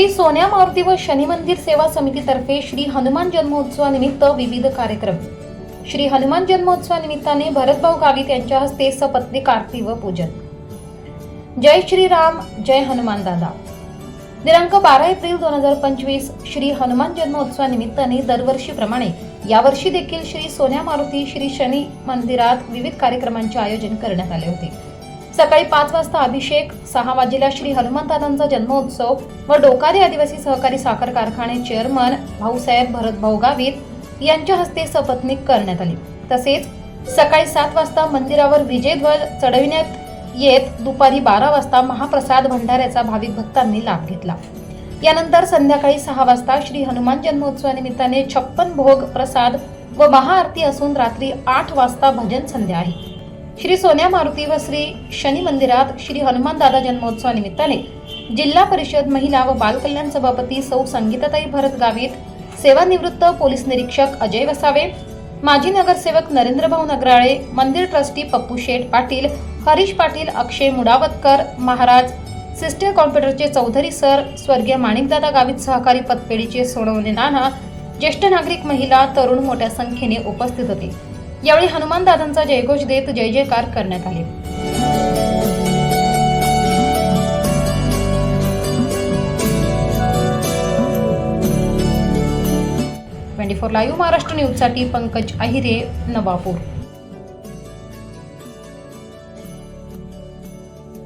श्री सोन्या मारुती व शनी मंदिर सेवा समितीतर्फे श्री हनुमान जन्मोत्सवानिमित्त विविध कार्यक्रम. श्री हनुमान जन्मोत्सवानिमित्ताने भरतभाऊ गावित यांच्या हस्ते सपत्नीक आरती व पूजन. जय श्रीराम जय हनुमान दादा. दिनांक बारा एप्रिल दोन हजार पंचवीस श्री हनुमान जन्मोत्सवानिमित्ताने दरवर्षीप्रमाणे यावर्षी देखील श्री सोन्या मारुती श्री शनी मंदिरात विविध कार्यक्रमांचे आयोजन करण्यात आले होते. सकाळी पाच वाजता अभिषेक सहा वाजेला श्री हनुमंतांचा जन्मोत्सव व डोकारे आदिवासी सहकारी साखर कारखाने चेअरमन भाऊसाहेब भरतभाऊ गावित यांच्या हस्ते सपत्नीक करण्यात आली. तसेच सकाळी सात वाजता मंदिरावर विजयध्वज चढविण्यात येत दुपारी बारा वाजता महाप्रसाद भंडाऱ्याचा भाविक भक्तांनी लाभ घेतला. यानंतर संध्याकाळी सहा वाजता श्री हनुमान जन्मोत्सवानिमित्ताने छप्पन भोग प्रसाद व महाआरती असून रात्री आठ वाजता भजन संध्या आहे. श्री सोन्या मारुती व श्री शनी मंदिरात श्री हनुमान दादा जन्मोत्सवानिमित्ताने जिल्हा परिषद महिला व बालकल्याण सभापती सौ संगीताताई भरत गावित सेवानिवृत्त पोलीस निरीक्षक अजय वसावे माजी नगरसेवक नरेंद्रभाऊ नगराळे मंदिर ट्रस्टी पप्पू शेठ पाटील हरीश पाटील अक्षय मुडावतकर महाराज सिस्टर कॉम्प्युटरचे चौधरी सर स्वर्गीय माणिकदादा गावित सहकारी पतपेढीचे सोडवणे नाना ज्येष्ठ नागरिक महिला तरुण मोठ्या संख्येने उपस्थित होते. यावेळी हनुमान दादांचा जयघोष देत जय जयकार करण्यात आले. ट्वेंटी फोर लाईव्ह महाराष्ट्र न्यूजसाठी पंकज अहिरे नवापूर.